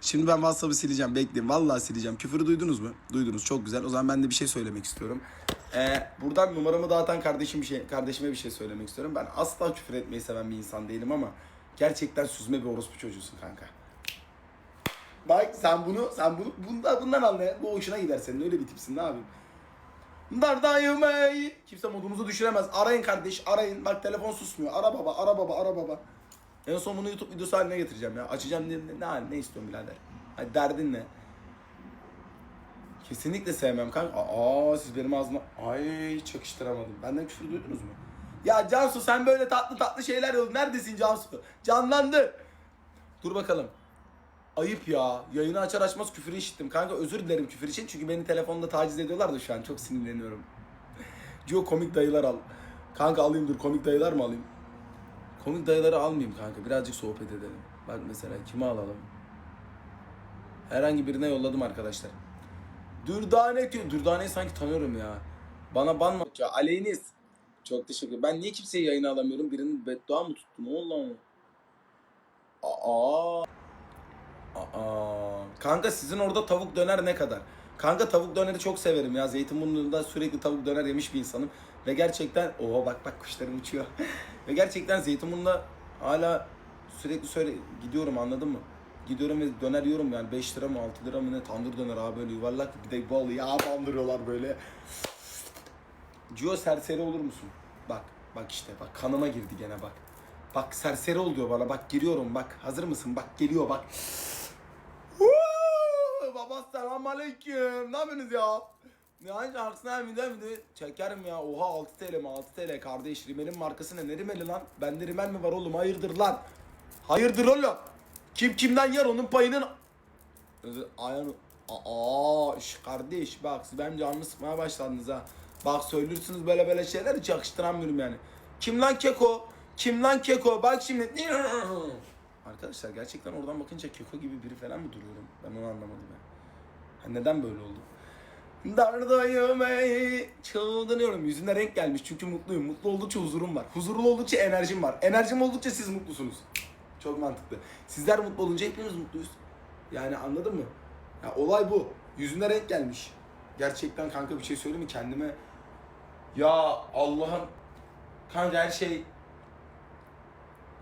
Şimdi ben WhatsApp'ı sileceğim. Bekleyin. Vallahi sileceğim. Küfürü duydunuz mu? Duydunuz. Çok güzel. O zaman ben de bir şey söylemek istiyorum. Ee, buradan numaramı dağıtan kardeşim bir şey, kardeşime bir şey söylemek istiyorum. Ben asla küfür etmeyi seven bir insan değilim ama gerçekten süzme bir orospu çocuğusun kanka. Bak sen bunu, sen bunu, bundan, bundan anla. Bu hoşuna gider senin. Öyle bir tipsin ne yapayım? Dardayım ey. Kimse modumuzu düşüremez. Arayın kardeş, arayın. Bak telefon susmuyor. Ara baba, ara baba, ara baba. En son bunu YouTube videosu haline getireceğim ya. Açacağım ne, ne, ne, ne istiyorsun birader? Hadi derdin ne? Kesinlikle sevmem kanka. Aa siz benim ağzıma... Ay hiç yakıştıramadım. Benden küfür duydunuz mu? Ya Cansu sen böyle tatlı tatlı şeyler yolun. Neredesin Cansu? Canlandı. Dur bakalım. Ayıp ya. Yayını açar açmaz küfür işittim. Kanka özür dilerim küfür için. Çünkü beni telefonda taciz ediyorlar da şu an. Çok sinirleniyorum. Cio komik dayılar al. Kanka alayım dur. Komik dayılar mı alayım? Komik dayıları almayayım kanka. Birazcık sohbet edelim. Bak mesela kimi alalım? Herhangi birine yolladım arkadaşlar. Dürdane ki Dürdane'yi sanki tanıyorum ya. Bana banma. Ya Aleyniz. Çok teşekkür. Ben niye kimseyi yayına alamıyorum? Birinin beddua mı tuttu? Ne oldu lan? Aa. Aa. Kanka sizin orada tavuk döner ne kadar? Kanka tavuk döneri çok severim ya. Zeytinburnu'nda sürekli tavuk döner yemiş bir insanım. Ve gerçekten oha bak bak kuşlarım uçuyor. ve gerçekten Zeytinburnu'nda hala sürekli söyle gidiyorum anladın mı? Gidiyorum ve döner yiyorum yani 5 lira mı 6 lira mı ne tandır döner abi böyle yuvarlak bir de bal yağ bandırıyorlar böyle. Cio serseri olur musun? Bak bak işte bak kanıma girdi gene bak. Bak serseri ol diyor bana bak giriyorum bak hazır mısın bak geliyor bak. Baba selam aleyküm. Ne yapıyorsunuz ya? Ne hangi şarkısına video video çekerim ya. Oha 6 TL mi 6 TL kardeş. Rimel'in markası ne? Ne Rimel'i lan? Bende Rimel mi var oğlum? Hayırdır lan? Hayırdır oğlum? Kim kimden yer onun payının... Ayağını... Aa kardeş bak siz benim canımı sıkmaya başladınız ha. Bak söylürsünüz böyle böyle şeyler hiç yakıştıramıyorum yani. Kim lan keko? Kim lan keko? Bak şimdi... Arkadaşlar gerçekten oradan bakınca keko gibi biri falan mı duruyorum? Ben onu anlamadım ya. Ha, neden böyle oldu? Dardayım ey Çıldırıyorum. Yüzüne renk gelmiş çünkü mutluyum. Mutlu oldukça huzurum var. Huzurlu oldukça enerjim var. Enerjim oldukça siz mutlusunuz. Çok mantıklı. Sizler mutlu olunca hepimiz mutluyuz. Yani anladın mı? Ya olay bu. Yüzüne renk gelmiş. Gerçekten kanka bir şey söyleyeyim mi kendime? Ya Allah'ım kanka her şey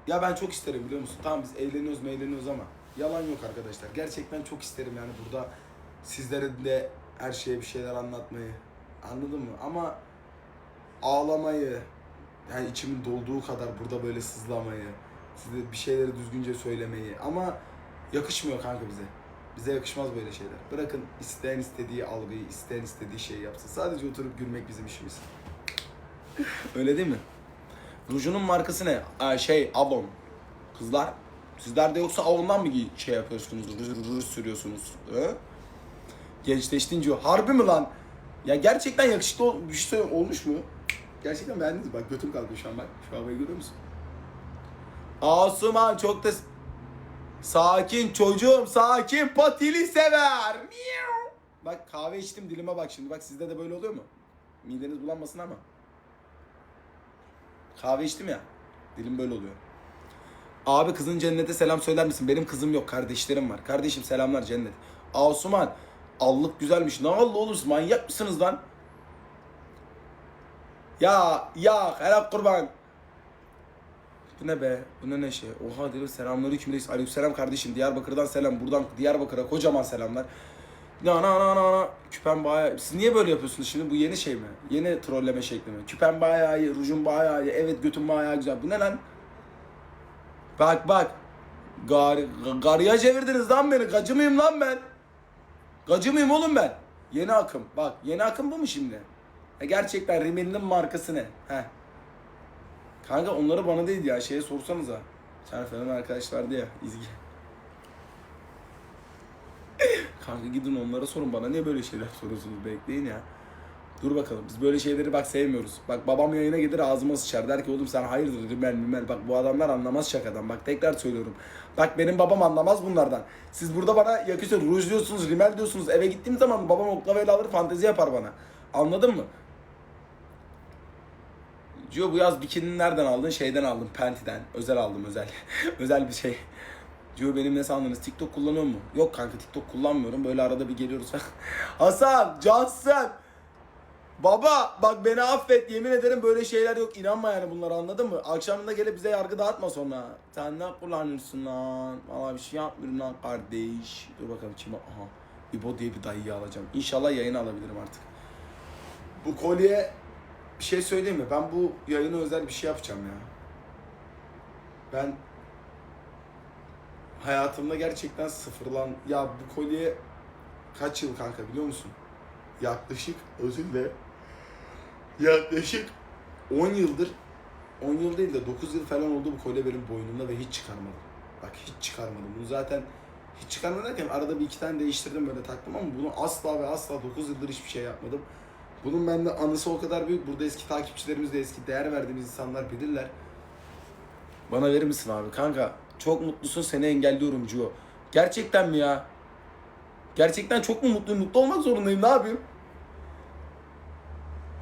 ya ben çok isterim biliyor musun? Tamam biz eğleniyoruz eğleniyoruz ama yalan yok arkadaşlar. Gerçekten çok isterim yani burada sizlere de her şeye bir şeyler anlatmayı. Anladın mı? Ama ağlamayı yani içimin dolduğu kadar burada böyle sızlamayı, size bir şeyleri düzgünce söylemeyi ama yakışmıyor kanka bize. Bize yakışmaz böyle şeyler. Bırakın isteyen istediği algıyı, isteyen istediği şeyi yapsın. Sadece oturup gülmek bizim işimiz. Öyle değil mi? Rujunun markası ne? Aa, şey Avon. Kızlar sizler de yoksa Avon'dan mı şey yapıyorsunuz? Ruj, ruj sürüyorsunuz. He? Gençleştin diyor. Harbi mi lan? Ya gerçekten yakışıklı ol- bir şey olmuş mu? Gerçekten beğendiniz? Bak götüm kalkıyor şu an bak. Şu havayı görüyor musun? Asuman çok da... Sakin çocuğum sakin patili sever. Bak kahve içtim dilime bak şimdi. Bak sizde de böyle oluyor mu? Mideniz bulanmasın ama. Kahve içtim ya. Dilim böyle oluyor. Abi kızın cennete selam söyler misin? Benim kızım yok kardeşlerim var. Kardeşim selamlar cennet. Asuman allık güzelmiş. Ne allı olursun manyak mısınız lan? Ya ya helal kurban. Bu ne be? Bu ne ne şey? Oha diyor selamünaleyküm reis. Aleykümselam kardeşim. Diyarbakır'dan selam. Buradan Diyarbakır'a kocaman selamlar. Na na na na na. Küpen bayağı... Siz niye böyle yapıyorsunuz şimdi? Bu yeni şey mi? Yeni trolleme şekli mi? Küpen bayağı iyi, rujun bayağı iyi. Evet götün bayağı güzel. Bu ne lan? Bak bak. Gar, garıya çevirdiniz lan beni. Gacı mıyım lan ben? Gacı mıyım oğlum ben? Yeni akım. Bak yeni akım bu mu şimdi? Ha, gerçekten Rimmel'in markası ne? Heh. Kanka onları bana değil ya şeye sorsanıza. Sen falan arkadaş vardı ya İzgi. Kanka gidin onlara sorun bana niye böyle şeyler soruyorsunuz bekleyin ya. Dur bakalım biz böyle şeyleri bak sevmiyoruz. Bak babam yayına gelir ağzıma sıçar der ki oğlum sen hayırdır rimel mimel. Bak bu adamlar anlamaz şakadan bak tekrar söylüyorum. Bak benim babam anlamaz bunlardan. Siz burada bana yakışır ruj diyorsunuz rimel diyorsunuz eve gittiğim zaman babam oklavayla alır fantezi yapar bana. Anladın mı? Cio bu yaz bikinini nereden aldın? Şeyden aldım, Penti'den. Özel aldım özel. özel bir şey. Diyor benim ne sandınız? TikTok kullanıyor mu? Yok kanka TikTok kullanmıyorum. Böyle arada bir geliyoruz. Hasan, Cansın. Baba bak beni affet yemin ederim böyle şeyler yok inanma yani bunlara anladın mı? Akşamında gelip bize yargı dağıtma sonra. Sen ne kullanıyorsun lan? Valla bir şey yapmıyorum lan kardeş. Dur bakalım kime? Aha. İbo diye bir dayıyı alacağım. İnşallah yayın alabilirim artık. Bu kolye bir şey söyleyeyim mi? Ben bu yayına özel bir şey yapacağım ya. Ben hayatımda gerçekten sıfırlan... Ya bu kolye kaç yıl kanka biliyor musun? Yaklaşık özür. Yaklaşık 10 yıldır 10 yıl değil de 9 yıl falan oldu bu kolye benim boynumda ve hiç çıkarmadım. Bak hiç çıkarmadım. Bunu zaten hiç çıkarmadım derken arada bir iki tane değiştirdim böyle taktım ama bunu asla ve asla 9 yıldır hiçbir şey yapmadım. Bunun bende anısı o kadar büyük. Burada eski takipçilerimiz de eski değer verdiğimiz insanlar bilirler. Bana verir misin abi? Kanka çok mutlusun seni engelliyorum Cio. Gerçekten mi ya? Gerçekten çok mu mutluyum? Mutlu olmak zorundayım. Ne yapayım?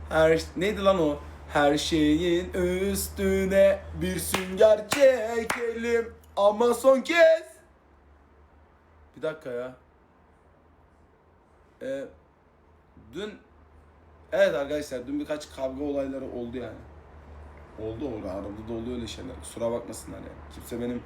Her neydi lan o? Her şeyin üstüne bir sünger çekelim ama son kez. Bir dakika ya. Ee, dün evet arkadaşlar dün birkaç kavga olayları oldu yani. Oldu orada arada da oluyor öyle şeyler. Kusura bakmasınlar yani. Kimse benim